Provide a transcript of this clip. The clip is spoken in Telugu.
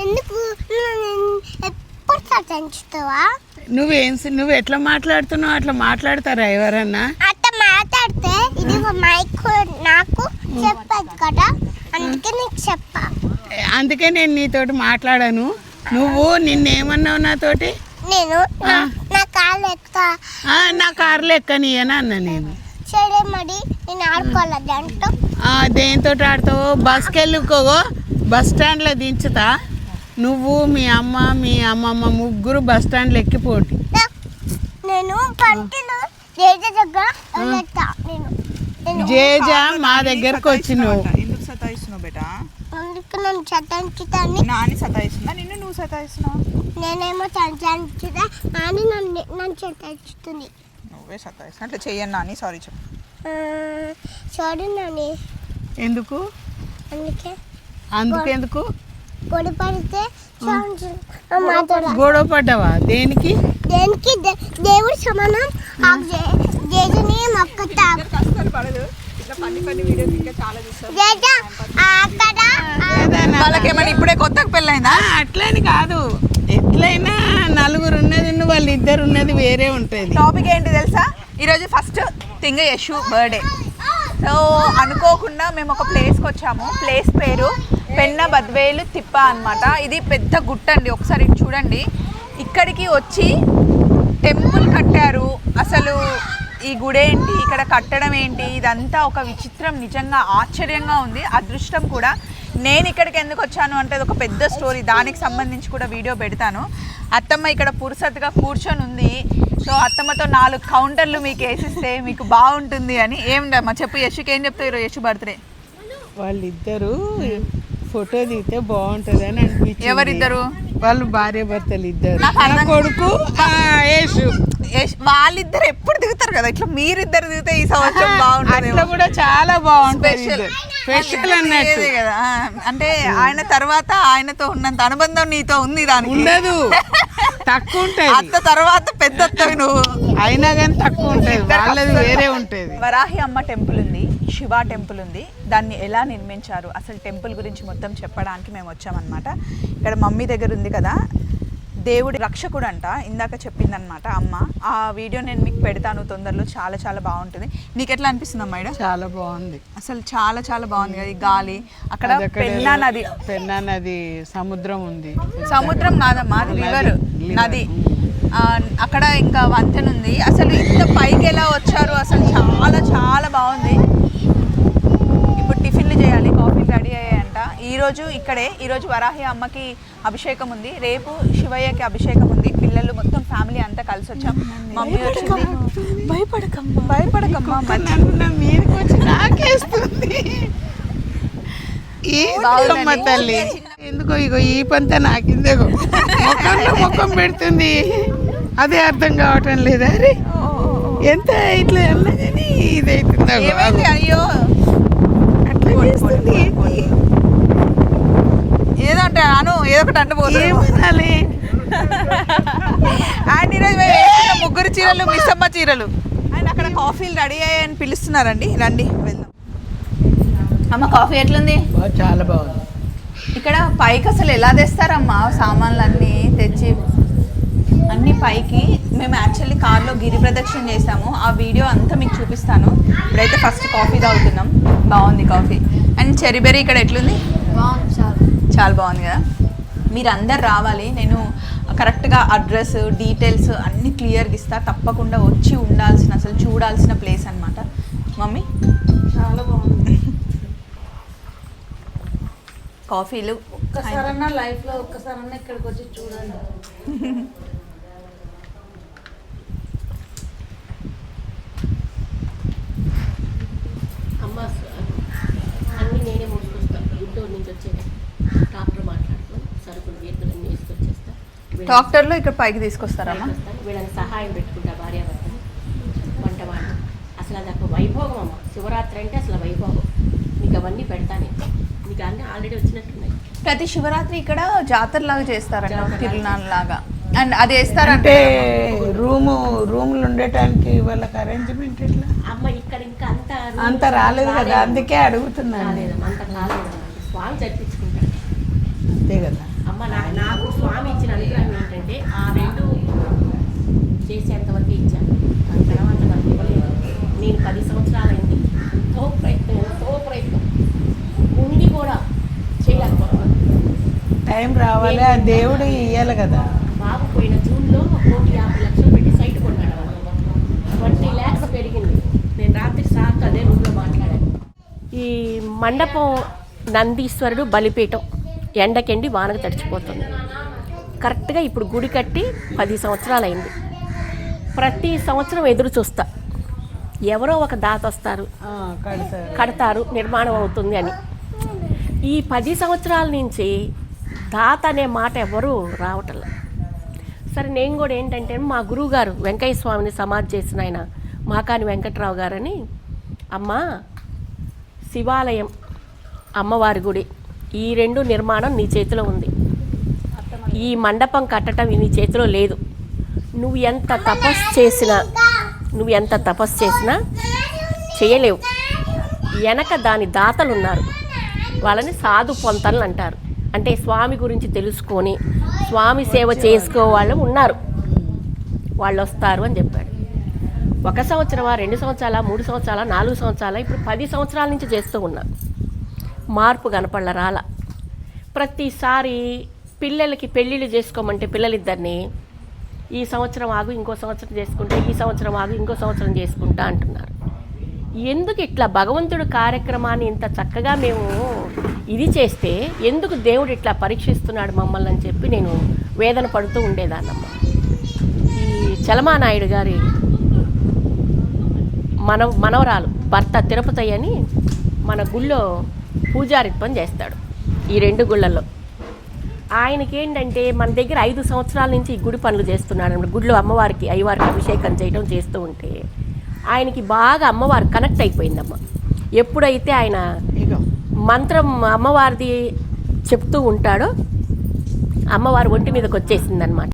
ఎందుకు? ఎప్పుడు సతాయించుతావా నువ్వేం నువ్వు ఎట్లా మాట్లాడుతున్నావు? అట్లా మాట్లాడతారా ఎవరన్నా. అట్ట మాట్లాడితే ఇది మైక్ నాకు చెప్పదు కదా. అందుకే నీకు చెప్పా. అందుకే నేను నీతోటి మాట్లాడాను. నువ్వు నిన్నేమన్నావు నాతోటి? నేను నా- ఎక్కుతా ఆ, నా కార్లో ఎక్కని అని అన్నా నేను. సరే మరి నేను ఆడుకోవాలి దాంట్లో? దేంతో ఆడతావు? బస్కి వెళ్ళుకోగో బస్ స్టాండ్లో దించుతా. నువ్వు మీ అమ్మ మీ అమ్మమ్మ ముగ్గురు బస్ స్టాండ్లో ఎక్కిపోటి నేను పంటలు జేజ దగ్గర నేను నేను జేజ మా దగ్గరకు వచ్చి నువ్వు ఎందుకు సతాయిస్తున్నావు బేటా? అందుకు నన్ను సతాయించుతాను నాని నిన్ను నువ్వు సతాయిస్తున్నావు? నేనేమో సతాయించుతా అని నన్ను నువ్వే సతాయిస్తున్నా. అట్లా చెయ్యను నాని. సారీ చెప్పు. సారీ నాని. ఎందుకు? అందుకే. అందుకెందుకు? గొడవ పడితే మాట్లాడ గొడవ పడ్డావా దేనికి? దేనికి? దేవుడి సమానం. జేజుని మొక్కుతా. వాళ్ళకేమైనా ఇప్పుడే కొత్తగా పెళ్ళైందా? అట్లని కాదు. ఎట్లయినా నలుగురు ఉన్నది ఉన్న వాళ్ళు ఇద్దరు ఉన్నది వేరే ఉంటుంది. టాపిక్ ఏంటి తెలుసా? ఈరోజు first thing Yashu birthday. So అనుకోకుండా మేము ఒక ప్లేస్కి వచ్చాము. ప్లేస్ పేరు పెన్న బద్వేలు తిప్ప అన్నమాట. ఇది పెద్ద గుట్ట అండి ఒకసారి చూడండి. ఇక్కడికి వచ్చి టెంపుల్ కట్టారు. అసలు ఈ గుడి ఏంటి ఇక్కడ కట్టడం ఏంటి ఇదంతా ఒక విచిత్రం నిజంగా ఆశ్చర్యంగా ఉంది. అదృష్టం కూడా. నేను ఇక్కడికి ఎందుకు వచ్చాను అంటే ఒక పెద్ద స్టోరీ. దానికి సంబంధించి కూడా వీడియో పెడతాను. అత్తమ్మ ఇక్కడ పురుసత్తుగా కూర్చొని ఉంది. సో అత్తమ్మతో నాలుగు కౌంటర్లు మీకు వేసిస్తే మీకు బాగుంటుంది అని. ఏమిటమ్మా చెప్పు యశుకి ఏం చెప్తావు ఈరోజు యశు బర్త్డే? వాళ్ళిద్దరు ఫోటో దిగితే బాగుంటది అని అనిపించింది. ఎవరిద్దరు? వాళ్ళు భార్య భర్తలు ఇద్దరు. నా కొడుకు యేసు. వాళ్ళిద్దరు ఎప్పుడు దిగుతారు కదా? ఇట్లా మీరిద్దరు దిగితే ఈ సంవత్సరం బాగుంటుంది అట్లా కూడా చాలా బాగుంటది స్పెషల్ అన్నట్టు. కదా అంటే ఆయన తర్వాత ఆయనతో ఉన్నంత అనుబంధం నీతో ఉంది దానికి. ఉండదు. తక్కువ ఉంటది. అత్త తర్వాత పెద్ద అత్తవి నువ్వు. అయినా కానీ తక్కువ ఉంటది. వాళ్ళది వేరే ఉంటది. వరాహి అమ్మ టెంపుల్ ఉంది. శివ టెంపుల్ ఉంది. దాన్ని ఎలా నిర్మించారు? అసలు టెంపుల్ గురించి మొత్తం చెప్పడానికి మేము వచ్చామన్నమాట. ఇక్కడ మమ్మీ దగ్గర ఉంది కదా. దేవుడి రక్షకుడు అంట ఇందాక చెప్పిందనమాట అమ్మ. ఆ వీడియో నేను మీకు పెడతాను తొందరలో. చాలా చాలా బాగుంటుంది. నీకు ఎట్లా అనిపిస్తుంది అమ్మా? చాలా బాగుంది. అసలు చాలా చాలా బాగుంది కదా ఈ గాలి. అక్కడ అది పెన్నా నది. పెన్నా నది సముద్రం ఉంది. సముద్రం కాదమ్మా అది రివర్. నది. అక్కడ ఇంకా వంతెన ఉంది. అసలు ఇంత పైకి ఎలా వచ్చారు? అసలు చాలా చాలా బాగుంది. చేయాలి కాఫీలు రెడీ అయ్యాయంట. ఈరోజు ఇక్కడే ఈరోజు వరాహి అమ్మకి అభిషేకం ఉంది. రేపు శివయ్యకి అభిషేకం ఉంది. పిల్లలు మొత్తం ఫ్యామిలీ అంతా కలిసి వచ్చాం. మమ్మీ వచ్చింది. భయపడకమ్మా. భయపడకమ్మా నాకేస్తుంది. తల్లి? ఎందుకో ఇగో ఈ పంత నాకిందేగో. ముఖంలో ముఖం పెడుతుంది. అదే అర్థం కావటం లేదా? ఎంత ఇట్లా అన్నా కానీ ఇదైతుంది. అయ్యో అట్లా చేస్తుంది ఏంటి? ఏదో అంటే అను ఏదో ఒకటి అంటే ఏమనాలి అండ్ ఈరోజు మేము వేసుకున్న ముగ్గురు చీరలు మిస్సమ్మ చీరలు. అండ్ అక్కడ కాఫీలు రెడీ అయ్యాయని పిలుస్తున్నారండి. రండి వెళ్దాం. అమ్మ కాఫీ ఎట్లుంది? బా- చాలా బాగుంది. ఇక్కడ పైకి అసలు ఎలా తెస్తారమ్మా సామాన్లు అన్నీ తెచ్చి? అన్ని పైకి. మేము యాక్చువల్లీ కార్లో గిరి ప్రదక్షిణ చేసాము. ఆ వీడియో అంతా మీకు చూపిస్తాను. ఇప్పుడైతే ఫస్ట్ కాఫీ తాగుతున్నాం. బాగుంది కాఫీ అండ్ చెరీబెరీ ఇక్కడ ఎట్లుంది? చాలా బాగుంది కదా? మీరు అందరు రావాలి. నేను కరెక్ట్గా అడ్రస్ డీటెయిల్స్ అన్ని క్లియర్గా ఇస్తా. తప్పకుండా వచ్చి ఉండాల్సిన అసలు చూడాల్సిన ప్లేస్ అన్నమాట. మమ్మీ? చాలా బాగుంది. కాఫీలు? ఒక్కసారన్నా లైఫ్లో ఒక్కసారన్నా ఇక్కడికి వచ్చి చూడండి. అమ్మ అన్నీ నేనే మోసుకొస్తాను ఇంట్లో నుంచి వచ్చేది డాక్టర్ మాట్లాడుతూ సరుకులు వేరుకులు అన్నీ వేసుకొచ్చేస్తా వీళ్ళని డాక్టర్లు ఇక్కడ పైకి తీసుకొస్తారమ్మా. వీళ్ళని సహాయం పెట్టుకుంటా భార్యాభర్తని వంట వాళ్ళు అసలు అది ఒక వైభోగం అమ్మ. శివరాత్రి అంటే అసలు వైభోగం. మీకు అవన్నీ పెడతానే మీకు అన్నీ ఆల్రెడీ వచ్చినట్టున్నాయి. ప్రతి శివరాత్రి ఇక్కడ జాతర లాగా చేస్తారంట తిరునాళ్ళ లాగా అండ్ అది వేస్తారంటే అంటే రూము రూములు ఉండటానికి వాళ్ళకి అరేంజ్మెంట్ ఎట్లా? అమ్మ ఇక్కడ ఇంకా అంత అంత రాలేదు కదా అందుకే అడుగుతున్నాను రాలేదమ్మా అంత కాలేదమ్మా స్వామి జరిపించుకుంటాడు అంతే కదా. అమ్మ అమ్మ నా నాకు స్వామి ఇచ్చిన అనుగ్రహం ఏంటంటే ఆ రెండు చేసేంతవరకు ఇచ్చాను ఆ తర్వాత నాకు ఇవ్వలేదు నేను పది సంవత్సరాలైంది ఎంతో ప్రయత్నం ఎంతో ప్రయత్నం ఉండి కూడా చేయలేకపోతున్నాను టైం రావాలి ఆ దేవుడు ఇయ్యాలి కదా. బాబు పోయిన జూన్లో కోటి యాభై లక్షలు పెట్టి సైట్ కొన్నాడు ట్వంటీ ల్యాక్స్ పెరిగింది. నేను రాత్రి సార్తో అదే రూమ్లో మాట్లాడాను. ఈ మండపం నందీశ్వరుడు బలిపీఠం ఎండకెండి వానకు తడిచిపోతుంది. కరెక్ట్గా ఇప్పుడు గుడి కట్టి పది సంవత్సరాలైంది. ప్రతి సంవత్సరం ఎదురు చూస్తా. ఎవరో ఒక దాత వస్తారు. ఆ, కడతారు. కడతారు నిర్మాణం అవుతుంది అని. ఈ పది సంవత్సరాల నుంచి దాత అనే మాట ఎవరు రావటం సరే నేను కూడా ఏంటంటే మా గురువు గారు వెంకయ్య స్వామిని సమాధి చేసిన ఆయన మాకాని వెంకట్రావు గారని అమ్మ శివాలయం అమ్మవారి గుడి ఈ రెండు నిర్మాణం నీ చేతిలో ఉంది. ఈ మండపం కట్టడం నీ చేతిలో లేదు. నువ్వు ఎంత తపస్సు చేసినా నువ్వు ఎంత తపస్సు చేసినా చేయలేవు. వెనక దాని దాతలు ఉన్నారు. వాళ్ళని సాధు పొంతలు అంటారు. అంటే స్వామి గురించి తెలుసుకొని స్వామి సేవ చేసుకోవాళ్ళు ఉన్నారు. వాళ్ళు వస్తారు అని చెప్పాడు. ఒక సంవత్సరమా రెండు సంవత్సరాల మూడు సంవత్సరాల నాలుగు సంవత్సరాల ఇప్పుడు పది సంవత్సరాల నుంచి చేస్తూ ఉన్నా మార్పు కనపడల రాల. ప్రతిసారి పిల్లలకి పెళ్ళిళ్ళు చేసుకోమంటే పిల్లలిద్దరిని ఈ సంవత్సరం ఆగు ఇంకో సంవత్సరం చేసుకుంటా ఈ సంవత్సరం ఆగు ఇంకో సంవత్సరం చేసుకుంటా అంటున్నారు. ఎందుకు ఇట్లా భగవంతుడు కార్యక్రమాన్ని ఇంత చక్కగా మేము ఇది చేస్తే ఎందుకు దేవుడు ఇట్లా పరీక్షిస్తున్నాడు మమ్మల్ని అని చెప్పి నేను వేదన పడుతూ ఉండేదాన్నమ్మ. ఈ చలమానాయుడు గారి మన మనవరాలు భర్త తిరుపతి అని మన గుళ్ళో పూజారిత్వం చేస్తాడు ఈ రెండు గుళ్ళల్లో. ఆయనకి ఏంటంటే మన దగ్గర ఐదు సంవత్సరాల నుంచి ఈ గుడి పనులు చేస్తున్నాడు. గుడిలో అమ్మవారికి అయ్యవారికి అభిషేకం చేయడం చేస్తూ ఉంటే ఆయనకి బాగా అమ్మవారు కనెక్ట్ అయిపోయిందమ్మ. ఎప్పుడైతే ఆయన మంత్రం అమ్మవారిది చెప్తూ ఉంటాడో అమ్మవారు ఒంటి మీదకి వచ్చేసిందనమాట